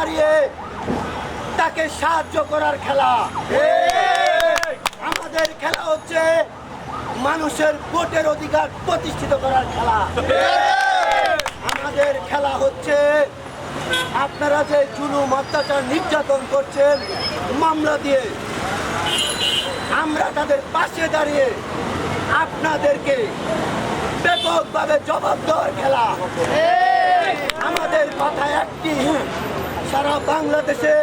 দাঁড়িয়ে তাকে সাহায্য করার খেলা। আমাদের খেলা হচ্ছে মানুষের ভোটের অধিকার প্রতিষ্ঠিত করার খেলা। আমাদের খেলা হচ্ছে আপনারা যে জুলুম, অত্যাচার, নির্যাতন করছেন, মামলা দিয়ে আমরা তাদের পাশে দাঁড়িয়ে আপনাদেরকে ব্যাপকভাবে জবাব দেওয়ার খেলা। আমাদের কথা একটি সারা বাংলাদেশে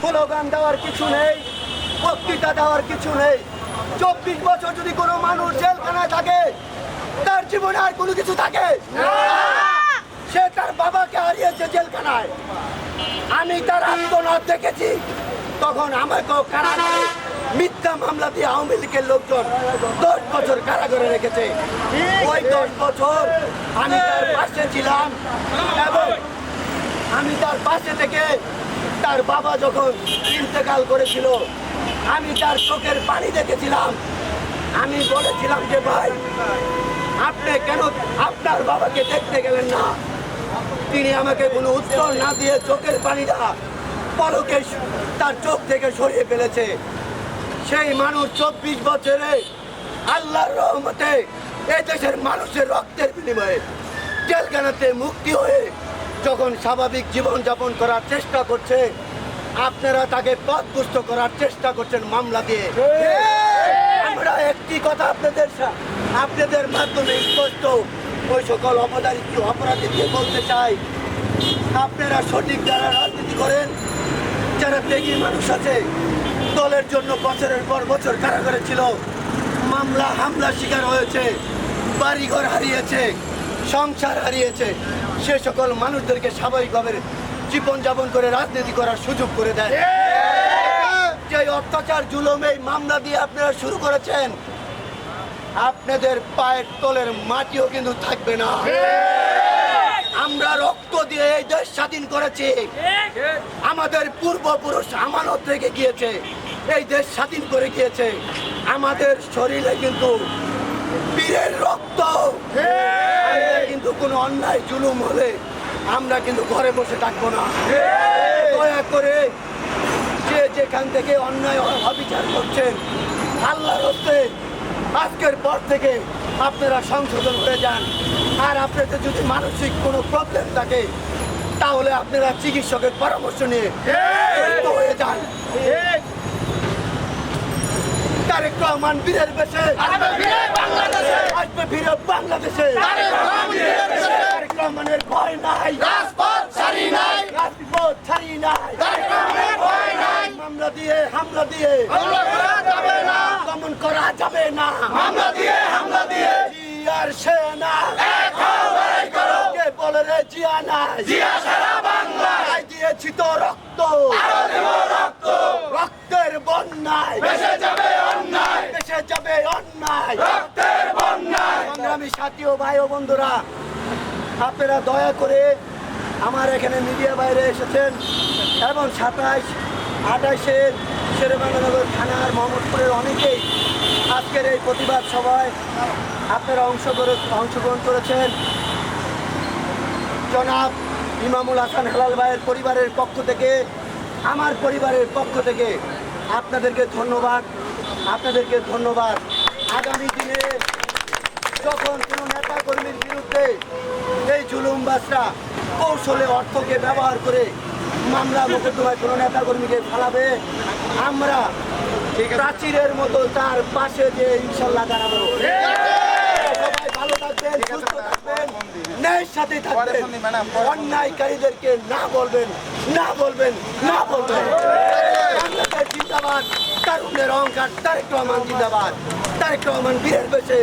স্লোগান দেওয়ার কিছু নেই, বক্তৃতা দেওয়ার কিছু নেই। চব্বিশ বছর যদি কোনো মানুষ জেলখানায় থাকে তার জীবনে আর কোনো কিছু থাকে? সে তার বাবাকে হারিয়েছে জেলখানায়। আমি তার আত্মনাথ দেখেছি। তখন আমাকেও কারাগারে মিথ্যা মামলা দিয়ে আওয়ামী লীগের লোকজন দশ বছর কারাগারে রেখেছে। ওই দশ বছর আমি তার পাশে ছিলাম এবং আমি তার পাশে থেকে তার বাবা যখন ইন্তেকাল করেছিল আমি তার চোখের পানি দেখেছিলাম। আমি বলেছিলাম যে ভাই আপনি কেন আপনার বাবাকে দেখতে গেলেন না? তিনি আমাকে কোনো উত্তর না দিয়ে চোখের পানিটা পলকে তার চোখ থেকে সরিয়ে ফেলেছে। সেই মানুষ চব্বিশ বছরে আল্লাহর রহমতে এই দেশের মানুষের রক্তের বিনিময়ে জেলখানাতে মুক্তি হয়ে যখন স্বাভাবিক জীবনযাপন করার চেষ্টা করছে, আপনারা তাকে পথপুষ্ট করার চেষ্টা করছেন মামলা দিয়ে। কথা আপনাদের আপনাদের মাধ্যমে স্পষ্ট ওই সকল অপরাধী অপরাধীকে বলতে চাই আপনারা সঠিক যারা রাজনীতি করেন যারা ত্যাগী মানুষ আছে দলের জন্য বছরের পর বছর কারাগারে ছিল মামলা হামলা শিকার হয়েছে বাড়িঘর হারিয়েছে সংসার হারিয়েছে সে সকল মানুষদেরকে স্বাভাবিকভাবে জীবনযাপন করে রাজনীতি করার সুযোগ করে দেয়। যে অত্যাচার জুলুম এই মামলা দিয়ে আপনারা শুরু করেছেন আপনাদের পায়ের তলের মাটিও কিন্তু থাকবে না। আমরা রক্ত দিয়ে এই দেশ স্বাধীন করেছি। আমাদের পূর্বপুরুষ আমানত রেখে গিয়েছে। এই দেশ স্বাধীন করে গিয়েছে। আমাদের শরীরে কিন্তু বীরের রক্ত। কিন্তু কোনো অন্যায়, জুলুম হলে আমরা কিন্তু ঘরে বসে থাকব না। দয়া করে যে যেখান থেকে অন্যায় অবিচার করছেন, আল্লাহর হস্তে আজকের পর থেকে আপনারা সংশোধন হয়ে যান। আর আপনাদের যদি মানসিক কোনো প্রবলেম থাকে তাহলে আপনারা চিকিৎসকের পরামর্শ নিয়ে হয়ে যান। তারেক রহমান বীরের বেশে। আসবে ফিরে বাংলাদেশে। তারেক রহমানের ভয় নাই। রাজপথ ছাড়ি নাই। রাজপথ ছাড়ি নাই। মামলা দিয়ে হামলা দিয়ে। যাবে না। হামলা দিয়ে হামলা দিয়ে। জিয়ার সেনা কে বলে রে জিয়া নাই? জিয়া সারা বাংলায়। দিয়েছি তো রক্ত। রক্ত। রক্তের বন্যায়। বেসে যাবে অন্যায়। বেসে যাবে অন্যায়। রক্তের বন্যায়। সংগ্রামী সাথী ও ভাই ও বন্ধুরা আপনারা দয়া করে আমার এখানে মিডিয়া বাইরে এসেছেন। এবং সাতাইশ আঠাইশের শেরেবাংলানগর থানার মোহাম্মদপুরের অনেকেই আজকের এই প্রতিবাদ সভায় আপনারা অংশ করে অংশগ্রহণ করেছেন। জনাব ইমামুল হাসান হেলাল ভাইয়ের পরিবারের পক্ষ থেকে, আমার পরিবারের পক্ষ থেকে আপনাদেরকে ধন্যবাদ। আপনাদেরকে ধন্যবাদ। আগামী দিনে যখন কোনো নেতা কর্মীর বিরুদ্ধে এই জুলুমবাসরা কৌশলে অর্থকে ব্যবহার করে মামলা মোকদ্দমায় কোনো নেতা কর্মীকে ফালাবে। আমরা প্রাচীরের মতো তার পাশে যে ইনশাল্লাহ দাঁড়াবো। সবাই ভালো থাকবেন সুস্থ থাকবেন ন্যায়ের সাথে থাকবেন। অন্যায়কারীদেরকে না বলবেন না বলবেন না বলবেন। জিন্দাবাদ তারুণের অহংকার তারেক রহমান জিন্দাবাদ। তারেক রহমান বীরের বেশে।